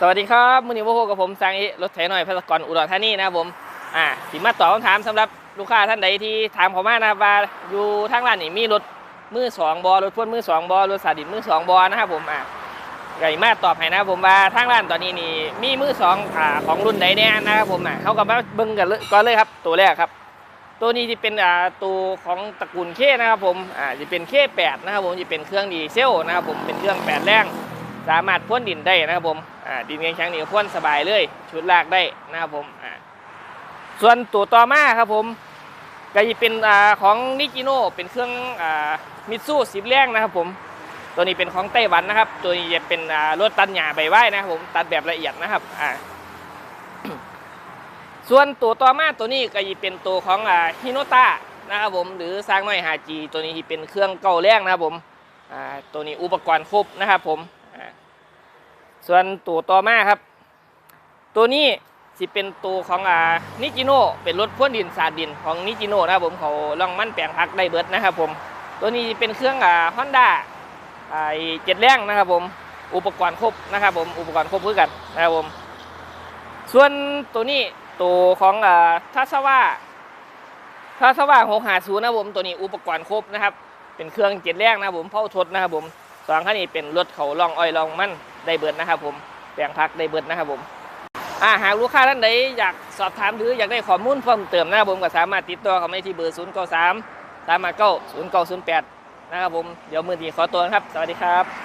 สวัสดีครับมือนี้พวกกับผมสังอิรถไถหน่อยพัสกรอุดรธานีนะครับผมอ่าสิมาตอบคำถามสำหรับลูกค้าท่านใดที่ถามผมมานะครับว่าอยู่ทางร้านนี่มีรถมือสองบอรถพ่วงมือสองบอรถสาดินมือสองบอนะครับผมอ่าไก่มาตอบให้นะครับผมว่าทางร้านตอนนี้นี่มีมือสองอ่าของรุ่นใดแน่นะครับผมอ่าเขากับมาเบิ้งกันเลยก่อนเลยครับตัวแรกครับ ตัวนี้จะเป็นอ่าตัวของตระกูลเคนะครับผมอ่าจะเป็นเคแปดนะครับผมจะเป็นเครื่องดีเซลนะครับผมเป็นเครื่องแปดแรงสามารถพ่นดินได้นะครับผม อ่าดินแข็งนี่ก็พ่นสบายเลย ชุดลากได้นะครับผมส่วนตัวต่อมาครับผมก็จะเป็นอของนิจิโน่เป็นเครื่องอมิตซูสิบแรงนะครับผมตัวนี้เป็นของไต้หวันนะครับ ตัวนี้จะเป็นรถตัดหญ้าใบไว้นะครับผมตัดแบบละเอียดนะครับส่วนตัวต่อมาตัวนี้ก็จะเป็นตัวของฮิโนตะนะครับผมหรือสร้างน้อยฮาจีตัวนี้ที่เป็นเครื่องเก่าแรงนะครับผมตัวนี้อุปกรณ์ครบนะครับผม ส่วนตัวต่อมาครับ ตัวนี้สิเป็นตัวของอ่านิจิโน่เป็นรถพ่นดินสาดดินของนิจิโน่นะครับผมเขาล่องมั่นแปลงพักได้เบิดนะครับผมตัวนี้เป็นเครื่องอ่าฮอนด้าไอเจ็ดแรงนะครับผมอุปกรณ์ครบนะครับผมอุปกรณ์ครบเพื่อกันนะครับผมส่วนตัวนี้ตัวของอ่าทัสว่าทัสว่าหกหาศูนย์นะครับผมตัวนี้อุปกรณ์ครบนะครับ เป็นเครื่องเจ็ดแรงนะครับผมเผาทดนะครับผมสองคันนี้เป็นรถเขาล่องอ้อยล่องมัน ได้เบิดนะครับผมแปลงพักได้เบิดนะครับผมอ่าหากลูกค้าท่านใดอยากสอบถามหรืออยากได้ข้อมูลเพิ่มเติมนะครับผมก็สามารถติดต่อเข้ามาที่เบอร์0 9 3 3 5 9 0 9 0 8นะครับผมเดี๋ยวมือทีขอตัวนะครับ สวัสดีครับ